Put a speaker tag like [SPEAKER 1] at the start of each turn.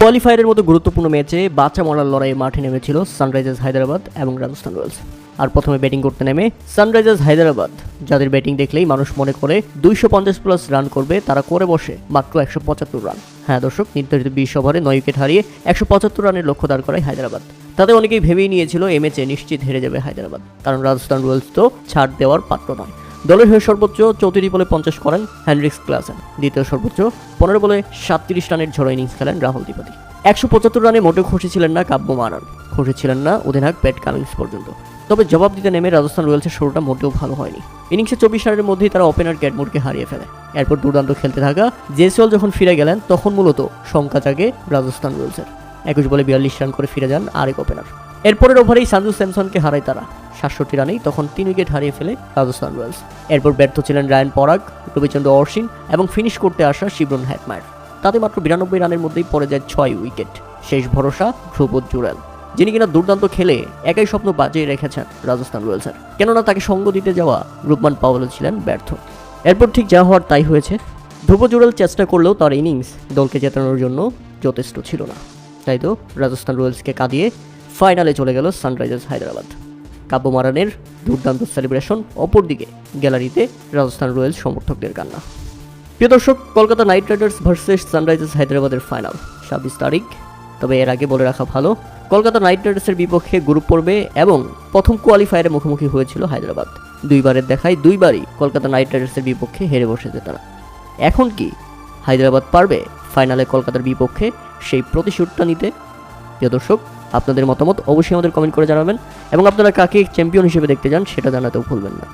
[SPEAKER 1] কোয়ালিফায়ারের মতো গুরুত্বপূর্ণ ম্যাচে বাচ্চা মরার লড়াইয়ে মাঠে নেমেছিল সানরাইজার্স হায়দ্রাবাদ এবং রাজস্থান রয়্যালস। আর প্রথমে ব্যাটিং করতে নেমে সানরাইজার্স হায়দ্রাবাদ। যাদের ব্যাটিং দেখলেই মানুষ মনে করে দুইশো পঞ্চাশ প্লাস রান করবে, তারা করে বসে মাত্র একশো পঁচাত্তর রান হ্যাঁ দর্শক, নির্ধারিত বিশ ওভারে নয় উইকেট হারিয়ে একশো পঁচাত্তর রানের লক্ষ্য দাঁড় করায় হায়দ্রাবাদ। তাতে অনেকেই ভেবেই নিয়েছিল এ ম্যাচে নিশ্চিত হেরে যাবে হায়দ্রাবাদ। কারণ রাজস্থান রয়্যালস তো ছাড় দেওয়ার পাত্র নয়। দলের হয়ে সর্বোচ্চ চৌত্রিশ বলে পঞ্চাশ করেন হ্যান্ড্রিক্স ক্লাসেন। দ্বিতীয় সর্বোচ্চ পনেরো বলে সাতত্রিশ রানের ঝড়ো ইনিংস খেলেন রাহুল ত্রিপাঠী। একশো পঁচাত্তর রানে মোটেও খুশি ছিলেন না কাব্য মারান খুশি ছিলেন না অধিনায়ক প্যাট কামিংস পর্যন্ত। তবে জবাব দিতে নেমে রাজস্থান রয়্যালসের শুরুটা মোটেও ভালো হয়নি। ইনিংসে চব্বিশ রানের মধ্যেই তারা ওপেনার ক্যাটমোরকে হারিয়ে ফেলে। এরপর দুর্দান্ত খেলতে থাকা জেসওয়াল যখন ফিরে গেলেন, তখন মূলত শঙ্কা জাগে রাজস্থান রয়্যালসের। একুশ বলে বিয়াল্লিশ রান করে ফিরে যান আরেক ওপেনার এরপরের ওভারেই সানজু স্যামসনকে হারায় তারা। সাতষট্টি রানেই তখন তিন উইকেট হারিয়ে ফেলে রাজস্থান রয়্যালস। এরপর ব্যর্থ ছিলেন রায়ান পরাগ, রবিচন্দ্র অর্শিন এবং ফিনিশ করতে আসা শিবরন হ্যাটমায়ার তাতে মাত্র বিরানব্বই রানের মধ্যেই পড়ে যায় ছয় উইকেট। শেষ ভরসা ধ্রুপদ জুড়েল যিনি কিনা দুর্দান্ত খেলে একাই স্বপ্ন বাজিয়ে রেখেছেন রাজস্থান রয়্যালসের। কেননা তাকে সঙ্গ দিতে যাওয়া রূপমান পাওয়ালও ছিলেন ব্যর্থ। এরপর ঠিক যা হওয়ার তাই হয়েছে। ধ্রুব জুড়েল চেষ্টা করলেও তার ইনিংস দলকে জেতানোর জন্য যথেষ্ট ছিল না। তাই তো রাজস্থান রয়্যালসকে কাঁদিয়ে ফাইনালে চলে গেল সানরাইজার্স হায়দ্রাবাদ। কাব্য মারানের দুর্দান্ত সেলিব্রেশন অপরদিকে গ্যালারিতে রাজস্থান রয়্যালস সমর্থকদের কান্না। প্রিয় দর্শক, Kolkata Knight Riders versus Sunrisers হায়দ্রাবাদের ফাইনাল, ছাব্বিশ তারিখ। তবে এর আগে বলে রাখা ভালো, কলকাতা নাইট রাইডার্সের বিপক্ষে গ্রুপ পর্বে এবং প্রথম কোয়ালিফায়ারে মুখোমুখি হয়েছিল হায়দ্রাবাদ। দুইবারের দেখায় দুইবারই কলকাতা নাইট রাইডার্সের বিপক্ষে হেরে বসেছে তারা। এখন কি হায়দ্রাবাদ পারবে ফাইনালে কলকাতার বিপক্ষে সেই প্রতিশোধটা নিতে? প্রিয় দর্শক, আপনাদের মতামত অবশ্যই আমাদের কমেন্ট করে জানাবেন এবং আপনারা কাকে চ্যাম্পিয়ন হিসেবে দেখতে চান সেটা জানাতেও ভুলবেন না।